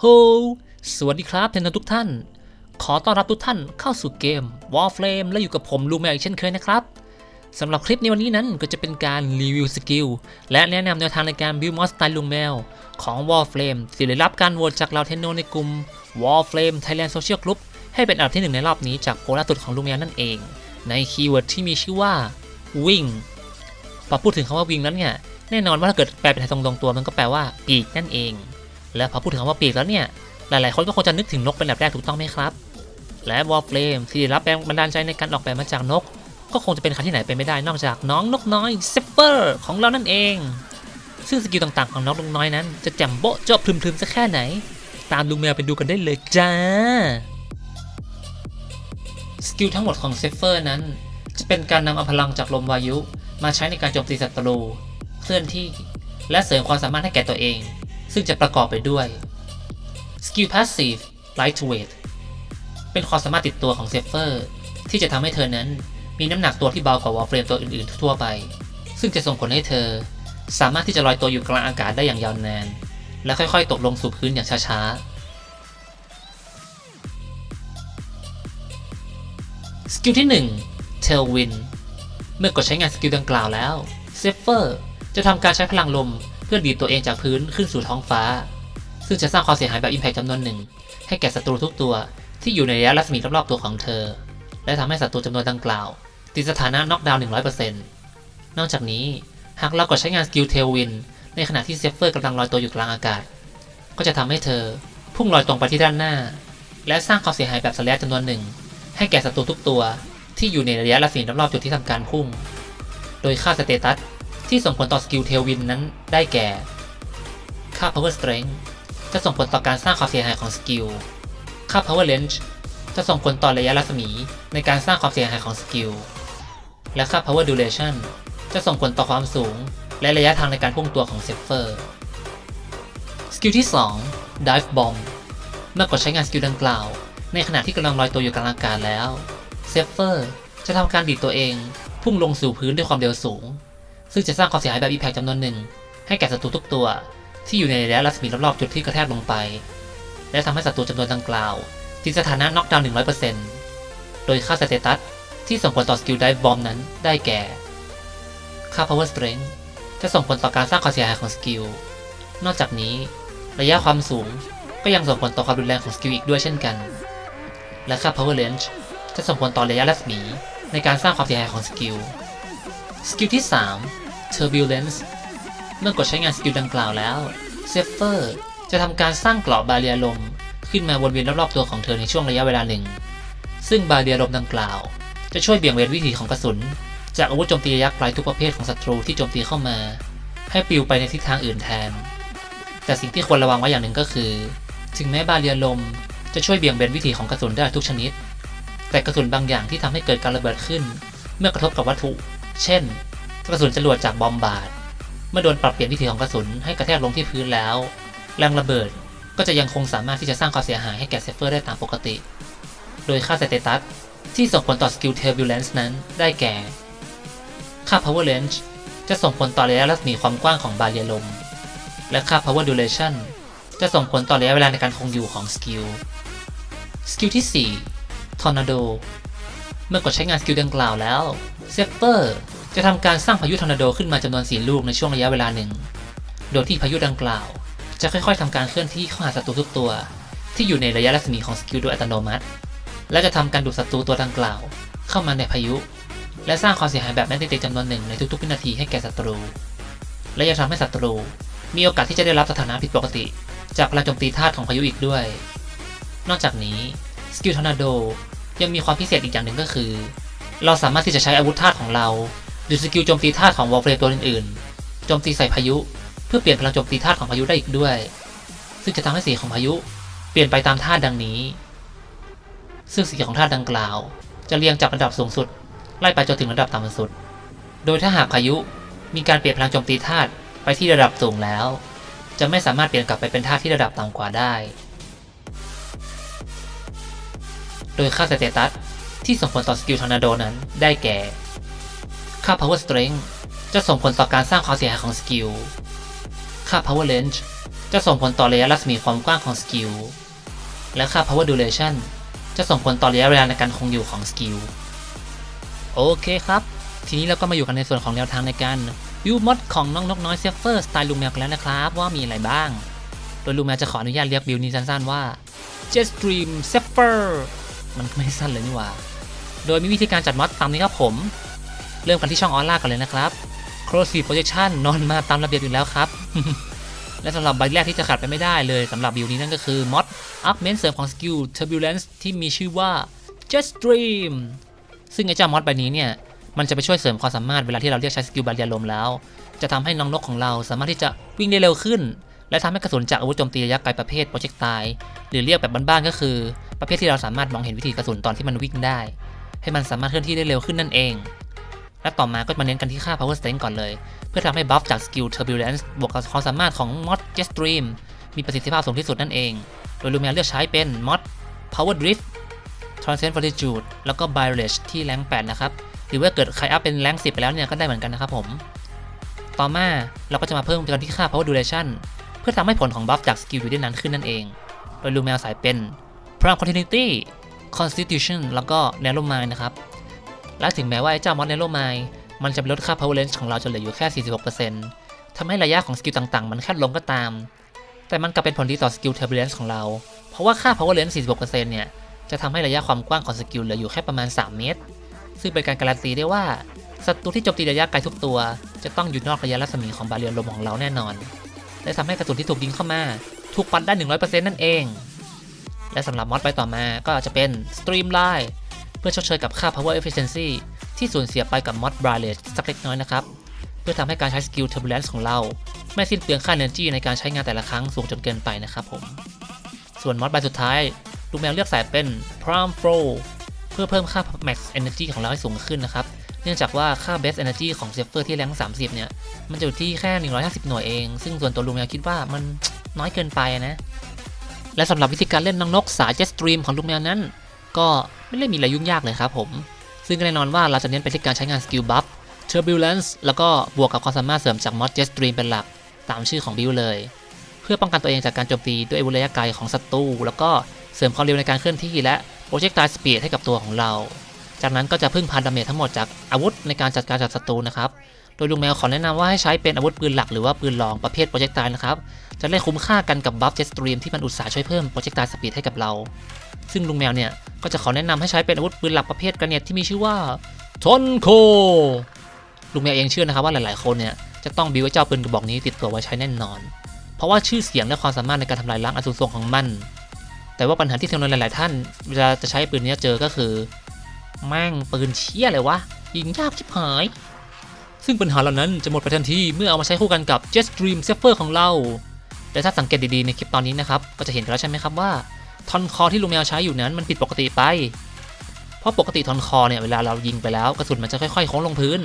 โฮสวัสดีครับเทนทุกท่าน ขอต้อนรับทุกท่านเข้าสู่เกม Warframe และอยู่กับผมลูแมวอีกเช่นเคยนะครับสำหรับคลิปในวันนี้นั้นก็จะเป็นการรีวิวสกิล และแนะนำแนวทางในการบิวมอสไตล์ลูแมว ของ Warframe ที่ได้รับการโหวตจากเราเทนโนในกลุ่ม Warframe Thailand Social Group ให้เป็นอันดับที่หนึ่งในรอบนี้จากโพล่าสุดของลูแมวนั่นเอง ในคีย์เวิร์ดที่มีชื่อว่าวิ่งพอพูดถึงคำว่าวิ่งแล้วเนี่ยแน่นอนว่าถ้าเกิดแปลเป็นไทยตรงๆตัวมันก็แปลว่าปีกนั่นเอง และพอพูดถึงคำว่าปีกแล้วเนี่ย หลายๆ คนก็คงจะนึกถึงนกเป็นแบบแรกถูกต้องไหมครับ และวอลเฟลมที่ได้รับแรงบันดาลใจในการออกแบบมาจากนก ก็คงจะเป็นใครที่ไหนไปไม่ได้นอกจากน้องนกน้อยเซฟเฟอร์ของเรานั่นเอง ซึ่งสกิลต่างๆของน้องนกน้อยนั้น จะแจ่มโบ๊ะเจาะพรึมๆสักแค่ไหน ตามลุงแมวไปดูกันได้เลยจ้าสกิลทั้งหมดของเซฟเฟอร์นั้น จะเป็นการนำเอาพลังจากลมวายุ มาใช้ในการโจมตีศัตรูเคลื่อนที่ และเสริมความสามารถให้แก่ตัวเอง ซึ่งจะประกอบไปด้วยสกิล Passive Lightweight เป็นความสามารถติดตัวของเซฟเฟอร์ที่จะทำให้เธอนั้นมีน้ำหนักตัวที่เบากว่าวอลเฟรมตัวอื่นๆทั่วไป ซึ่งจะส่งผลให้เธอ สามารถที่จะลอยตัวอยู่กลางอากาศได้อย่างยาวนาน และค่อยๆ ตกลงสู่พื้นอย่างช้าๆ สกิลที่1 Tailwind เมื่อกดใช้งานสกิลดังกล่าวแล้วเซฟเฟอร์จะทำการใช้พลังลม เพื่อดีดตัวเองจากพื้นขึ้นสู่ท้องฟ้า ซึ่งจะสร้างความเสียหายแบบ Impact จำนวนหนึ่ง ให้แก่ศัตรูทุกตัวที่อยู่ในระยะรัศมีรอบๆตัวของเธอ และทำให้ศัตรูจำนวนดังกล่าว ติดสถานะน็อกดาวน์100%นอกจากนี้หากเรากดใช้งานสกิลเทลวินในขณะที่เซฟเฟอร์กำลังลอยตัวอยู่กลางอากาศ ก็จะทำให้เธอพุ่งลอยตรงไปที่ด้านหน้า และสร้างความเสียหายแบบสแลชจำนวนหนึ่ง ให้แก่ศัตรูทุกตัวที่อยู่ในระยะรัศมีรอบๆจุดที่ทำการพุ่ง โดยค่าสเตตัส ที่ส่งผลต่อสกิลเทลวินนั้นได้แก่ ค่า power strength จะส่งผลต่อการสร้างความเสียหายของสกิล ค่า power range จะส่งผลต่อระยะรัศมีในการสร้างความเสียหายของสกิล และค่า power duration จะส่งผลต่อความสูง และระยะทางในการพุ่งตัวของเซฟเฟอร์ สกิลที่ 2 dive bomb เมื่อกดใช้งานสกิลดังกล่าว ในขณะที่กำลังลอยตัวอยู่กลางอากาศแล้ว เซฟเฟอร์จะทำการดีดตัวเอง พุ่งลงสู่พื้นด้วยความเร็วสูง ซึ่งจะสร้างความเสียหายแบบ impact จำนวนหนึ่ง ให้แก่ศัตรูทุกตัว ที่อยู่ในระยะรัศมีรอบๆจุดที่กระแทกลงไป และทำให้ศัตรูจำนวนดังกล่าวติดสถานะน็อกดาวน์100%โดยค่าสเตตัสที่ส่งผลต่อสกิล dive bomb นั้นได้แก่ ค่า power strength จะส่งผลต่อการสร้างความเสียหายของสกิล นอกจากนี้ระยะความสูงก็ยังส่งผลต่อความรุนแรงของสกิลอีกด้วยเช่นกัน และค่า power range จะส่งผลต่อระยะรัศมีในการสร้างความเสียหายของสกิล สกิลที่ 3 turbulence เมื่อกดใช้งานสกิลดังกล่าวแล้วเซฟเฟอร์จะทำการสร้างเกราะบาเรียลม ขึ้นมาวนเวียนรอบๆตัวของเธอในช่วงระยะเวลาหนึ่ง ซึ่งบาเรียลมดังกล่าว จะช่วยเบี่ยงเบนวิถีของกระสุน จากอาวุธโจมตีระยะไกลทุกประเภทของศัตรูที่โจมตีเข้ามา ให้ปลิวไปในทิศทางอื่นแทน แต่สิ่งที่ควรระวังไว้อย่างหนึ่งก็คือ ถึงแม้บาเรียลมจะช่วยเบี่ยงเบนวิถีของกระสุนได้ทุกชนิด แต่กระสุนบางอย่างที่ทำให้เกิดการระเบิดขึ้น เมื่อกระทบกับวัตถุ เช่น กระสุนจรวดจากบอมบาร์ดเมื่อโดนปรับเปลี่ยนวิถีของกระสุนให้กระแทกลงที่พื้นแล้ว แรงระเบิดก็จะยังคงสามารถที่จะสร้างความเสียหายให้แก่เซฟเฟอร์ได้ตามปกติ โดยค่าสเตตัสที่ส่งผลต่อสกิล Turbulence นั้นได้แก่ ค่า Power Range จะส่งผลต่อระยะรัศมีความกว้างของบาเรียลม และค่า Power Duration จะส่งผลต่อระยะเวลาในการคงอยู่ของสกิล สกิลที่ 4 Tornado เมื่อกดใช้งานสกิลดังกล่าวแล้ว เซฟเฟอร์จะทำการสร้างพายุทอร์นาโดขึ้นมาจำนวน4ลูกในช่วงระยะเวลาหนึ่ง โดยที่พายุดังกล่าว จะค่อยๆทำการเคลื่อนที่เข้าหาศัตรูทุกตัว ที่อยู่ในระยะรัศมีของสกิลโดยอัตโนมัติ และจะทำการดูดศัตรูตัวดังกล่าว เข้ามาในพายุ และสร้างความเสียหายแบบแมกเนติกจำนวนหนึ่งในทุกๆวินาทีให้แก่ศัตรู และยังทำให้ศัตรู มีโอกาสที่จะได้รับสถานะผิดปกติ จากพลังโจมตีธาตุของพายุอีกด้วย นอกจากนี้สกิลทอร์นาโดยังมีความพิเศษอีกอย่างหนึ่งก็คือ เราสามารถที่จะใช้อาวุธธาตุของเรา หรือสกิลโจมตีธาตุของวอลเฟรตัวอื่นๆ โจมตีใส่พายุ เพื่อเปลี่ยนพลังโจมตีธาตุของพายุได้อีกด้วย ซึ่งจะทำให้สีของพายุเปลี่ยนไปตามธาตุดังนี้ ซึ่งสีของธาตุดังกล่าว จะเรียงจากระดับสูงสุด ไล่ไปจนถึงระดับต่ำสุด โดยถ้าหากพายุมีการเปลี่ยนพลังโจมตีธาตุไปที่ระดับสูงแล้ว จะไม่สามารถเปลี่ยนกลับไปเป็นธาตุที่ระดับต่ำกว่าได้ โดยค่าสเตตัส ที่ส่งผลต่อสกิลทอร์นาโดนั้นได้แก่ ค่า power strength จะส่งผลต่อการสร้างความเสียหายของสกิล ค่า power range จะส่งผลต่อระยะรัศมีความกว้างของสกิล และค่า power duration จะส่งผลต่อระยะเวลาในการคงอยู่ของสกิล โอเคครับ ทีนี้เราก็มาอยู่กันในส่วนของแนวทางในการวิวมอดของน้องนกน้อยเซฟเฟอร์สไตล์ลูแมวกันแล้วนะครับ ว่ามีอะไรบ้าง โดยลูแมวจะขออนุญาตเรียกบิวนี้สั้นๆว่า Jetstream s e f f e r มันไม่สั้นเลยนี่หว่า โดยมีวิธีการจัดมอดตามนี้ครับผม เริ่มกันที่ช่องออร่ากันเลยนะครับ Cross Feed Projection นอนมาตามระเบียบอยู่แล้วครับ และสำหรับใบแรกที่จะขาดไปไม่ได้เลยสำหรับบิวนี้นั่นก็คือมอดอัพเมนเสริมของสกิล Turbulence ที่มีชื่อว่า Jetstream ซึ่งไอ้เจ้ามอดใบนี้เนี่ยมันจะไปช่วยเสริมความสามารถเวลาที่เราเรียกใช้สกิลบาเรียลมแล้ว จะทำให้น้องนกของเราสามารถที่จะวิ่งได้เร็วขึ้น และทำให้กระสุนจากอาวุธโจมตีระยะไกลประเภทโปรเจกต์ตายหรือเรียกแบบบ้านๆก็คือ ประเภทที่เราสามารถมองเห็นวิธีกระสุนตอนที่มันวิ่งได้ ให้มันสามารถเคลื่อนที่ได้เร็วขึ้นนั่นเอง และต่อมาก็มาเน้นกันที่ค่า power strength ก่อนเลย เพื่อทำให้บัฟจากสกิล turbulence บวกกับความสามารถของ mod jetstream มีประสิทธิภาพสูงที่สุดนั่นเอง โดยลูเมียเลือกใช้เป็น mod power drift transcend fortitude แล้วก็ barrage ที่แรง 8 นะครับ หรือว่าเกิดใครอัพเป็นแรง 10 ไปแล้วเนี่ยก็ได้เหมือนกันนะครับผม ต่อมาเราก็จะมาเพิ่มกันที่ค่า power duration เพื่อทำให้ผลของบัฟจากสกิลอยู่ได้นานขึ้นนั่นเอง โดยลูเมียสายเป็น prime continuity constitution แล้วก็ narrow mind นะครับ และถึงแม้ว่าไอ้เจ้ามอด narrow mind มันจะลดค่า power range ของเราจนเหลืออยู่แค่ 46%ทำให้ระยะของสกิลต่างๆ มันแคบลงก็ตาม แต่มันกลับเป็นผลดีต่อสกิล turbulence ของเรา เพราะว่าค่า power range 46%เนี่ยจะทำให้ระยะความกว้างของสกิลเหลืออยู่แค่ประมาณ 3 เมตร ซึ่งเป็นการการันตีได้ว่าศัตรูที่โจมตีระยะไกลทุกตัว จะต้องอยู่นอกระยะรัศมีของบาเรียลมของเราแน่นอน และทำให้กระสุนที่ถูกยิงเข้ามา ถูกปัดได้ 100%นั่นเอง และสำหรับมอดไปต่อมาก็จะเป็น Streamline เพื่อชดเชยกับค่า power efficiency ที่สูญเสียไปกับมอด Barrage สักเล็กน้อยนะครับ เพื่อทำให้การใช้สกิล Turbulence ของเรา ไม่สิ้นเปลืองค่า energy ในการใช้งานแต่ละครั้งสูงจนเกินไปนะครับผม ส่วนมอดใบสุดท้าย ลูกแมวเลือกสายเป็น Prime Flow เพื่อเพิ่มค่า Max Energy ของเราให้สูงขึ้นนะครับ เนื่องจากว่าค่า Base Energy ของเซฟเฟอร์ที่แรง 30 เนี่ย มันจะอยู่ที่แค่ 150 หน่วยเอง ซึ่งส่วนตัวลูกแมวคิดว่ามันน้อยเกินไปนะ และสำหรับวิธีการเล่นน้องนกสาย Jet Stream ของลูกแมวนั้น ก็ไม่ได้มีอะไรยุ่งยากเลยครับผม ซึ่งแน่นอนว่าเราจะเน้นไปที่การใช้งานสกิลบัฟ Turbulence แล้วก็บวกกับความสามารถเสริมจาก Mod Jet Stream เป็นหลักตามชื่อของบิลเลย เพื่อป้องกันตัวเองจากการโจมตีด้วยอาวุธระยะไกลของศัตรูแล้วก็เสริมความเร็วในการเคลื่อนที่และ Projectile Speed ให้กับตัวของเรา จากนั้นก็จะพึ่งพาดาเมจทั้งหมดจากอาวุธในการจัดการจากศัตรูนะครับ โดยลุงแมวขอแนะนำว่าให้ใช้เป็นอาวุธปืนหลักหรือว่าปืนรองประเภท Projectile นะครับ จะได้คุ้มค่ากันกับบัฟ Jet Stream ที่มันอุตสาห์ช่วยเพิ่ม Projectile Speed ให้กับเรา ซึ่งลุงแมวเนี่ยก็จะขอแนะนำให้ใช้เป็นอาวุธปืนหลักประเภทกระเนียที่มีชื่อว่าทอนโค ลุงแมวเองเชื่อนะครับว่าหลาย ๆ คนเนี่ยจะต้องบิวเจ้าปืนกระบอกนี้ติดตัวไว้ใช้แน่นอน เพราะว่าชื่อเสียงและความสามารถในการทำลายล้างอสูรทรงของมัน แต่ว่าปัญหาที่ทีมงานหลาย ๆ ท่าน เวลาจะใช้ปืนนี้เจอก็คือ แม่งปืนเชี่ยเลยวะยิงยากชิบหาย ซึ่งปัญหาเหล่านั้นจะหมดไปทันทีเมื่อเอามาใช้คู่กันกับ Jetstream s e f f e r ของเรา แต่ถ้าสังเกตดีๆในคลิปตอนนี้นะครับ ก็จะเห็นกันแล้วใช่ไหมครับว่าทอนคอที่ลุงแมวใช้อยู่นั้นมันผิดปกติไป เพราะปกติทอนคอเนี่ยเวลาเรายิงไปแล้วกระสุนมันจะค่อยๆโค้งลงพื้น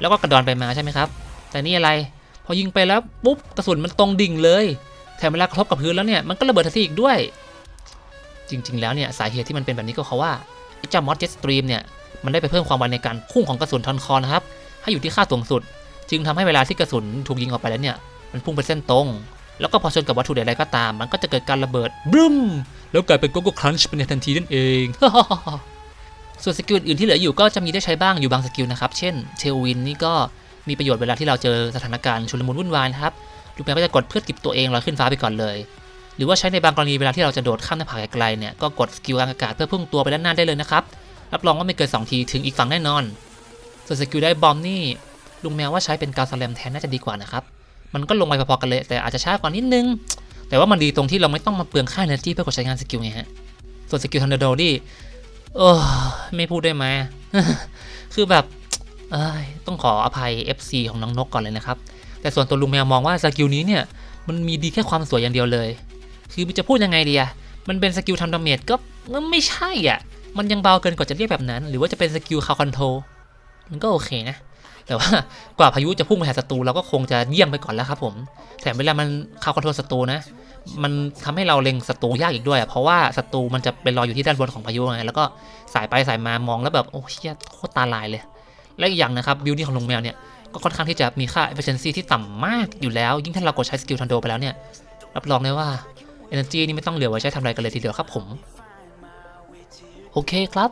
แล้วก็กระดอนไปมาใช่ไหมครับ แต่นี่อะไรพอยิงไปแล้วปุ๊บกระสุนมันตรงดิ่งเลยแถมเวลากระทบกับพื้นแล้วเนี่ยมันก็ระเบิดทันทีอีกด้วย จริง ๆ แล้วเนี่ยสาเหตุที่มันเป็นแบบนี้ก็เพราะว่าไอ้เจ้ามอสเจ็ตสตรีมเนี่ยมันได้ไปเพิ่มความไวในการพุ่งของกระสุนทอนคอนะครับ ให้อยู่ที่ค่าสูงสุด จึงทำให้เวลาที่กระสุนถูกยิงออกไปแล้วเนี่ย มันพุ่งเป็นเส้นตรง แล้วก็พอชนกับวัตถุใดๆก็ตาม มันก็จะเกิดการระเบิดบึ้ม แล้วกลายเป็นโกโก้ครันช์เป็นในทันทีนั่นเองส่วนสกิลอื่นที่เหลืออยู่ก็จะมีได้ใช้บ้างอยู่บางสกิลนะครับ เช่นเทลวินนี่ก็มีประโยชน์เวลาที่เราเจอสถานการณ์ชุลมุนวุ่นวายนะครับลูกแมวก็จะกดเพื่อเก็บตัวเองลอยขึ้นฟ้าไปก่อนเลย หรือว่าใช้ในบางกรณีเวลาที่เราจะโดดข้ามหน้าผาไกลๆเนี่ยก็กดสกิลกลางอากาศเพื่อพุ่งตัวไปด้านหน้าได้เลยนะครับ รับรองว่าไม่เกิน2ทีถึงอีกฝั่งแน่นอน ส่วนสกิลได้บอมนี่ลุงแมวว่าใช้เป็นกาวสแลมแทนน่าจะดีกว่านะครับ มันก็ลงไปพอๆกันเลย แต่อาจจะช้ากว่านิดนึง แต่ว่ามันดีตรงที่เราไม่ต้องมาเปลืองค่า energy เพื่อกดใช้งานสกิลไงฮะ ส่วนสกิลทันเดอร์โดนี่โอ้ไม่พูดได้ไหมคือแบบต้องขออภัย FC ของน้องนกก่อนเลยนะครับ แต่ส่วนตัวลุงแมวมองว่าสกิลนี้เนี่ยมันมีดีแค่ความสวยอย่างเดียวเลย คือจะพูดยังไงดีอะมันเป็นสกิลทำดาเมจก็ไม่ใช่อะ มันยังเบาเกินกว่าจะเรียกแบบนั้น หรือว่าจะเป็นสกิลคาคอนโทร มันก็โอเคนะ แต่ว่ากว่าพายุจะพุ่งไปหาศัตรูเราก็คงจะเยี่ยมไปก่อนแล้วครับผม แถมเวลามันคาคอนโทรศัตรูนะ มันทำให้เราเล็งศัตรูยากอีกด้วยอะเพราะว่าศัตรูมันจะเป็นรอยอยู่ที่ด้านบนของพายุไง แล้วก็สายไปสายมามองแล้วแบบโอ้เชี่ยโคตรตาลายเลย และอีกอย่างนะครับบิวตี้ของลุงแมวเนี่ยก็ค่อนข้างที่จะมีค่า efficiency ที่ต่ำมากอยู่แล้ว ยิ่งถ้าเรากดใช้สกิลทันโดไปแล้วเนี่ยรับรองได้ว่า Energy นี่ไม่ต้องเหลือไว้ใช้ทำอะไรกันเลยทีเดียวครับผม โอเคครับ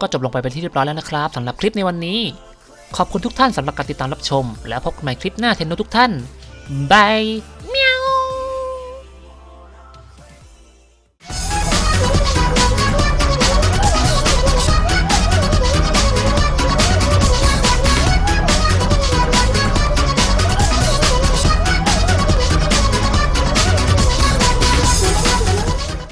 ก็จบลงไปเป็นที่เรียบร้อยแล้วนะครับสำหรับคลิปในวันนี้ ขอบคุณทุกท่านสำหรับการติดตามรับชม แล้วพบกันใหม่คลิปหน้าเทนโนทุกท่านบาย